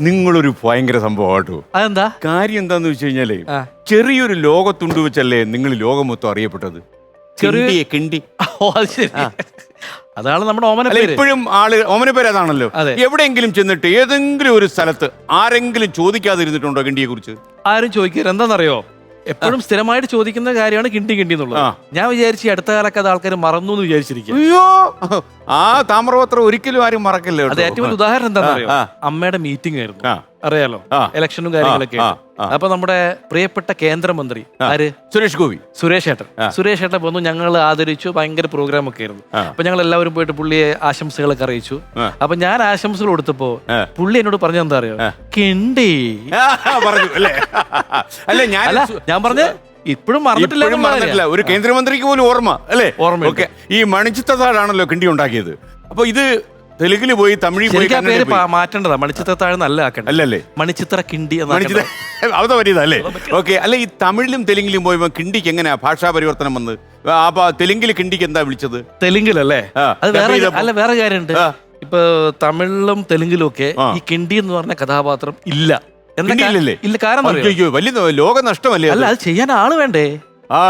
നിങ്ങളൊരു ഭയങ്കര സംഭവം കേട്ടോ അതെന്താ? കാര്യം എന്താന്ന് വെച്ച് കഴിഞ്ഞാലേ ആ. ചെറിയൊരു ലോകത്തുണ്ട് വെച്ചല്ലേ നിങ്ങൾ ലോകം മൊത്തം അറിയപ്പെട്ടത്? ചെറിയ- കിണ്ടിയെ, കിണ്ടി. ഓ അത് ശരി. അതാണ് നമ്മുടെ ഓമന അല്ല പേര്. ഇപ്പോഴും ആൾ ഓമന പേര് അതാണല്ലോ. അതെ. എവിടെയെങ്കിലും ചെന്നിട്ട് ഏതെങ്കിലും ഒരു സ്ഥലത്ത് ആരെങ്കിലും ചോദിക്കാതിരുന്നിട്ടുണ്ടോ കിണ്ടിയെ കുറിച്ച് ആരും ചോദിക്കരുത്. എന്താണെന്നറിയോ എപ്പോഴും സ്ഥിരമായിട്ട് ചോദിക്കുന്ന കാര്യമാണ് കിണ്ടി കിണ്ടി എന്നുള്ളത്. ഞാൻ വിചാരിച്ചു അടുത്ത കാലൊക്കെ അത് ആൾക്കാർ മറന്നു എന്ന് വിചാരിച്ചിരിക്കും അയ്യോ! ആ താമ്രപത്രം ഒരിക്കലും ആരും മറക്കില്ല അത് ഏറ്റവും വലിയ ഉദാഹരണം ആ, അമ്മയുടെ മീറ്റിംഗ് ആയിരുന്നു. അറിയാലോ. ഇലക്ഷനും കാര്യങ്ങളൊക്കെ അപ്പൊ നമ്മുടെ പ്രിയപ്പെട്ട കേന്ദ്രമന്ത്രി ആര്? സുരേഷ് ഗോപി. സുരേഷ് ഏട്ടൻ. സുരേഷ് ഏട്ടൻ വന്നു ഞങ്ങൾ ആദരിച്ചു ഭയങ്കര പ്രോഗ്രാം ഒക്കെ ആയിരുന്നു. അപ്പൊ ഞങ്ങൾ എല്ലാവരും പോയിട്ട് പുള്ളിയെ ആശംസകളൊക്കെ അറിയിച്ചു. അപ്പൊ ഞാൻ ആശംസകൾ കൊടുത്തപ്പോ പുള്ളി എന്നോട് പറഞ്ഞ എന്താ അറിയോ? കിണ്ടി. പറഞ്ഞു അല്ലേ? അല്ല ഞാൻ ഞാൻ പറഞ്ഞ ഇപ്പോഴും മറന്നിട്ടില്ല മറന്നിട്ടില്ല. ഒരു കേന്ദ്രമന്ത്രിക്ക് പോലും ഓർമ്മ അല്ലേ? ഓർമ്മ ഈ മണിച്ചിത്രത്താഴാണല്ലോ കിണ്ടി ഉണ്ടാക്കിയത്. അപ്പൊ ഇത് തെലുങ്കിൽ പോയി തമിഴിൽ പോയി ശരിക്കും ആ പേര് കന്നഡയിൽ പോയി. പാ- മാറ്റേണ്ടതാ മണിച്ചിത്ര താഴെ നല്ല ആക്കണ്ട അല്ലല്ലേ മണിച്ചിത്ര കിണ്ടി മണിച്ചിത്ര എന്നാ അവത പറ്റിയതല്ലേ ഓക്കെ അല്ല ഈ തമിഴിലും തെലുങ്കിലും പോയപ്പോ കിണ്ടിക്ക് എങ്ങനെയാ ഭാഷാ പരിവർത്തനം വന്ന് ആ, അപ്പൊ തെലുങ്കിൽ കിണ്ടിക്ക് എന്താ വിളിച്ചത് തെലുങ്കിലല്ലേ ആ, അത് വേറെ ചെയ്തപ്പോ. അല്ല വേറെ കാര്യമുണ്ട് ആ. ഇപ്പൊ തമിഴിലും തെലുങ്കിലും ഒക്കെ ആ. ഈ കിണ്ടി എന്ന് പറഞ്ഞ കഥാപാത്രം ഇല്ല എന്താ കാ- ഇല്ലല്ലേ? ഇല്ല കാരണം അറിയോ? അയ്യോ വലിയ ലോക നഷ്ടമല്ലേ അത്? അല്ല അത് ചെയ്യാൻ ആൾ വേണ്ടേ ആ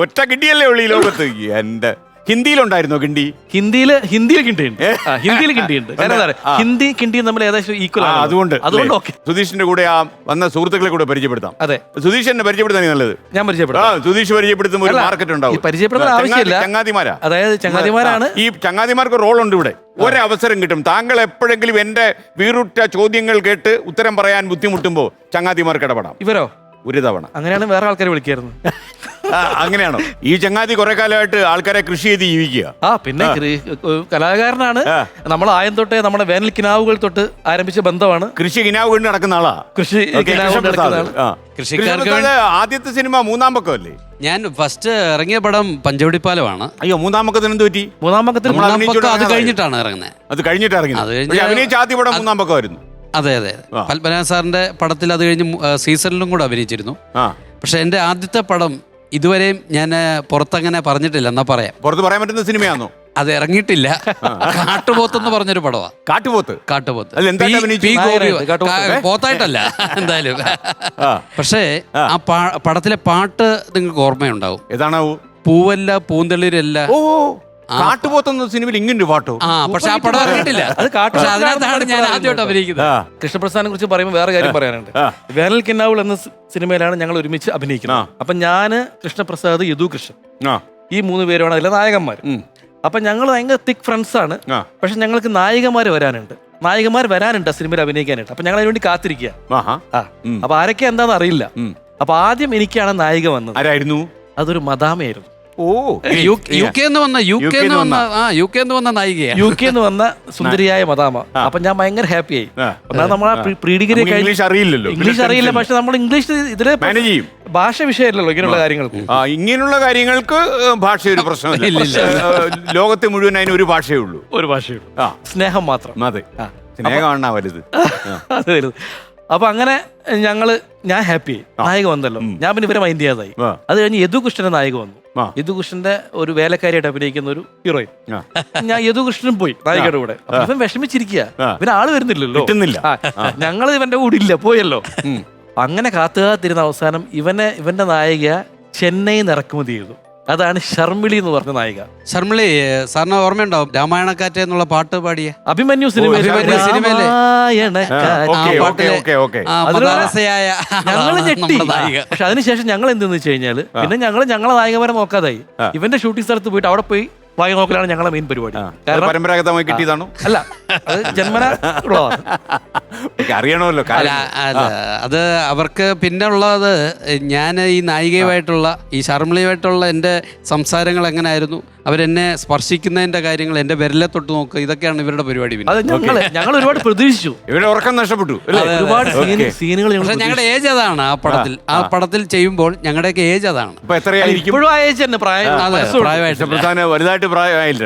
ഒറ്റ കിണ്ടിയല്ലേ ഉള്ളു ഈ ലോകത്ത് എന്റെ ഹിന്ദിയിലുണ്ടായിരുന്നോ കിണ്ടി ഹിന്ദിയിൽ ഹിന്ദിയിൽ കിണ്ടിയുണ്ട്. ആ, ഹിന്ദിയിൽ കിണ്ടിയുണ്ട്. കാരണം എന്താ അറിയോ? ഹിന്ദി കിണ്ടിയും തമ്മിൽ ഏകദേശം ഈക്വൽ ആ ആണ്. അതുകൊണ്ട് അതുകൊണ്ട് അല്ലേ? ഓക്കെ സുധീഷിന്റെ കൂടെ ആ വന്ന സുഹൃത്തുക്കളെ കൂടെ പരിചയപ്പെടുത്താം. അതെ. സുധീഷ് എന്നെ പരിചയപ്പെടുത്താൻ നല്ലത്. ഞാൻ ആ പരിചയപ്പെടാം സുധീഷ് പരിചയപ്പെടുത്തുമ്പോൾ ഒരു അല്ല, മാർക്കറ്റ് ഈ ഉണ്ടാവും. പരിചയപ്പെടുത്താൻ ചങ്ങാതി- ആവശ്യമില്ല. ചങ്ങാതിമാരാ. അതായത് ചങ്ങാതിമാരാണ്. ഈ ചങ്ങാതിമാർക്ക് റോൾ ഉണ്ട് ഇവിടെ. ഒരവസരം കിട്ടും. താങ്കൾ എപ്പോഴെങ്കിലും എന്റെ വീറുറ്റ ചോദ്യങ്ങൾ കേട്ട് ഉത്തരം പറയാൻ ബുദ്ധിമുട്ടുമ്പോൾ ചങ്ങാതിമാർക്ക് ഇടപെടാം. ഇവരോ? ഒരു തവണ. അങ്ങനെയാണ് വേറെ ആൾക്കാരെ വിളിക്കായിരുന്നു. ആ, അങ്ങനെയാണോ? ഈ ചങ്ങാതി കുറെ കാലമായിട്ട് ആൾക്കാരെ കൃഷി ചെയ്ത് ജീവിക്കുക. ആ പിന്നെ കൃ- കലാകാരനാണ്. ആ. നമ്മൾ ആയം തൊട്ടേ നമ്മുടെ വേനൽ കിനാവുകൾ തൊട്ട് ആരംഭിച്ച ബന്ധമാണ്. കൃഷി കിനാവ് കൊണ്ട് നടക്കുന്ന ആളാ? കൃഷി ഓക്കേ, കിനാവ് കൊണ്ട് കൃഷ്ണപ്രസാദ്. നടക്കുന്ന ആൾ. ആ. കൃഷിക്കാർക്ക് കൃഷ്ണപ്രസാദ് ആദ്യത്തെ സിനിമ മൂന്നാം പക്കമല്ലേ? ഞാൻ ഫസ്റ്റ് ഇറങ്ങിയ പടം പഞ്ചവടിപ്പാലമാണ്. അയ്യോ മൂന്നാം പക്കത്തിന് എന്ത് പറ്റി? മൂന്നാം പക്കത്തിൽ നമ്മൾ മൂന്നാം അഭിനയിച്ചു പക്കം അത്. കഴിഞ്ഞിട്ടാണ് ഇറങ്ങുന്നത് അത് കഴിഞ്ഞിട്ട് ഇറങ്ങി അത് കഴിഞ്ഞ് പക്ഷെ അഭിനയിച്ച ആദ്യ പടം മൂന്നാം പക്കമായിരുന്നു. അതെ അതെ ആ. പത്മനാഭ സാറിന്റെ പടത്തിൽ അത് കഴിഞ്ഞ് മു- ആ, സീസണിലും കൂടെ അഭിനയിച്ചിരുന്നു. ആ. പക്ഷെ എന്റെ ആദ്യത്തെ പടം ഇതുവരെയും ഞാൻ പുറത്തങ്ങനെ പറഞ്ഞിട്ടില്ല. എന്നാ പറയാം. പുറത്ത് പറയാൻ പറ്റുന്ന സിനിമയാണോ അത് ഇറങ്ങിയിട്ടില്ല. കാട്ടുപോത്ത് എന്ന് പറഞ്ഞൊരു പടവാ. കാട്ടുപോത്ത്? കാട്ടുപോത്ത്. പോത്തായിട്ടല്ല എന്തായാലും. പക്ഷേ ആ. പടത്തിലെ പാട്ട് നിങ്ങൾക്ക് ഓർമ്മയുണ്ടാവും. ഏതാണാവൂ? പൂവല്ല പൂന്തളിരല്ല. ഓ. കാട്ടുപോത്തെന്ന സിനിമയിൽ ഇങ്ങനൊരു പാട്ടു. ആ പക്ഷെ ആ പടം ഇറങ്ങിയിട്ടില്ല അത് കാട്ടു. പക്ഷെ അതിനകത്താണ് ഞാൻ ആദ്യമായിട്ട് അഭിനയിക്കുന്നത്. കൃഷ്ണപ്രസാദിനെ കുറിച്ച് പറയുമ്പോൾ വേറെ കാര്യം പറയാനുണ്ട്. വേനൽ കിന്നാവുൾ എന്ന സിനിമയിലാണ് ഞങ്ങൾ ഒരുമിച്ച് അഭിനയിക്കുന്നത്. അപ്പൊ ഞാൻ കൃഷ്ണപ്രസാദ് യദു കൃഷ്ണൻ ഈ മൂന്ന് പേരുമാണ് അതിലെ നായകന്മാർ. അപ്പൊ ഞങ്ങൾ ഭയങ്കര തിക് ഫ്രണ്ട്സ് ആണ്. പക്ഷെ ഞങ്ങൾക്ക് നായികമാർ വരാനുണ്ട്. നായികമാർ വരാനുണ്ട് ആ സിനിമയിൽ അഭിനയിക്കാനായിട്ട്. അപ്പൊ ഞങ്ങൾ അതിനുവേണ്ടി കാത്തിരിക്കുക. അപ്പൊ ആരൊക്കെ എന്താണെന്ന് അറിയില്ല. അപ്പൊ ആദ്യം എനിക്കാണ് നായിക വന്നത്. ആരായിരുന്നു? അതൊരു മദാമയായിരുന്നു. ഓ യു കെ എന്ന് വന്ന യു കെ എന്ന് വന്ന ആ യു കെ എന്ന് വന്ന നായികയാണ് യു കെ എന്ന് വന്ന സുന്ദരിയായ മദാമ. അപ്പൊ ഞാൻ ഭയങ്കര ഹാപ്പി ആയി ഒന്നാമത് നമ്മൾ പ്രീ ഇംഗ്ലീഷ് അറിയില്ലല്ലോ. ഇംഗ്ലീഷ് അറിയില്ല. പക്ഷെ നമ്മൾ ഇംഗ്ലീഷ് ഇതിലെ മാനേജ് ചെയ്യും. ഭാഷ വിഷയമല്ലല്ലോ ഇങ്ങനെയുള്ള കാര്യങ്ങൾക്ക്. ഇങ്ങനെയുള്ള കാര്യങ്ങൾക്ക് ഭാഷ ഒരു പ്രശ്നമില്ല. ലോകത്തെ മുഴുവൻ അതിന് ഒരു ഭാഷയേ ഉള്ളൂ. ഒരു ഭാഷയുള്ളൂ സ്നേഹം മാത്രം. അതെ. സ്നേഹമാണ് വലുത്. അപ്പൊ അങ്ങനെ ഞങ്ങൾ ഞാൻ ഹാപ്പി നായക വന്നല്ലോ. ഞാൻ പിന്നെ ഇവരെ മൈൻഡ് ചെയ്യാതായി. അത് കഴിഞ്ഞ് യദുകൃഷ്ണന്റെ നായക വന്നു. യദുകൃഷ്ണന്റെ ഒരു വേലക്കാരിയായിട്ട് അഭിനയിക്കുന്ന ഒരു ഹീറോയിൻ ഞാൻ യദുകൃഷ്ണനും പോയി നായികയുടെ കൂടെ. അപ്പൊ ഇവൻ വിഷമിച്ചിരിക്കുക ഇവൻ ഇവന് ആൾ വരുന്നില്ലല്ലോ. ഞങ്ങൾ ഇവന്റെ കൂടെ ഇല്ല പോയല്ലോ. അങ്ങനെ കാത്തുകാത്തിരുന്ന അവസാനം ഇവനെ ഇവന്റെ നായിക ചെന്നൈ നിറക്കുമതി ഇറക്കുമതി ചെയ്തു. അതാണ് ഷർമിളി എന്ന് പറഞ്ഞ നായിക. ശർമിളി സാറിന് ഓർമ്മയുണ്ടാവും? രാമായണക്കാറ്റ് എന്നുള്ള പാട്ട് പാടിയ. അഭിമന്യു സിനിമയിൽ അഭിമന്യു സിനിമയിലെ. രാമായണക്കാറ്റ്. ഓക്കെ ആ, ഓക്കെ പാട്ടിലെ- ഓക്കെ ഓക്കെ. ആ അതിലൂടെ ഞങ്ങൾ ആളാണ് ഞെട്ടി. നമ്മുടെ നായിക. പക്ഷെ അതിനുശേഷം ഞങ്ങൾ എന്തെന്ന് വെച്ച് കഴിഞ്ഞാൽ പിന്നെ ഞങ്ങൾ ഞങ്ങളെ നായകന്മാരെ നോക്കാതായി. ഇവന്റെ ഷൂട്ടിംഗ് സ്ഥലത്ത് പോയിട്ട് അവിടെ പോയി വായി നോക്കലാണ് ഞങ്ങളെ മെയിൻ പരിപാടി. കാരണം പരമ്പരാഗതമായി കിട്ടിയതാണോ? അല്ല അത് ജന്മന ഉള്ളതാണ്. അറിയണമല്ലോ അല്ല കാര്യം. അത് അവർക്ക് പിന്നെ ഉള്ളത് ഞാൻ ഈ നായികയുമായിട്ടുള്ള ഈ ശർമിളയുമായിട്ടുള്ള എന്റെ സംസാരങ്ങൾ എങ്ങനെയായിരുന്നു? അവരെന്നെ സ്പർശിക്കുന്നതിന്റെ കാര്യങ്ങൾ എന്റെ വിരലെ തൊട്ട് നോക്കുക ഇതൊക്കെയാണ് ഇവരുടെ പരിപാടി പിന്നെ. അത് ഞങ്ങൾ ഞങ്ങൾ ഒരുപാട് പ്രതീക്ഷിച്ചു. ഇവരുടെ ഉറക്കം നഷ്ടപ്പെട്ടു അല്ലേ? ഒരുപാട് സീന- സീനുകൾ പക്ഷെ ഞങ്ങളുടെ ഏജ് അതാണ് ആ പടത്തിൽ. ആ പടത്തിൽ ചെയ്യുമ്പോൾ ഞങ്ങളുടെയൊക്കെ ഏജ് അതാണ്. അപ്പൊ എത്രയായിരിക്കും? ഇപ്പോഴും ആ ഏജ് തന്നെ പ്രായം അതെ മനസ്സുണ്ട്. പ്രായമായിട്ട് പ്രധാന വലുതായിട്ട് പ്രായമായില്ല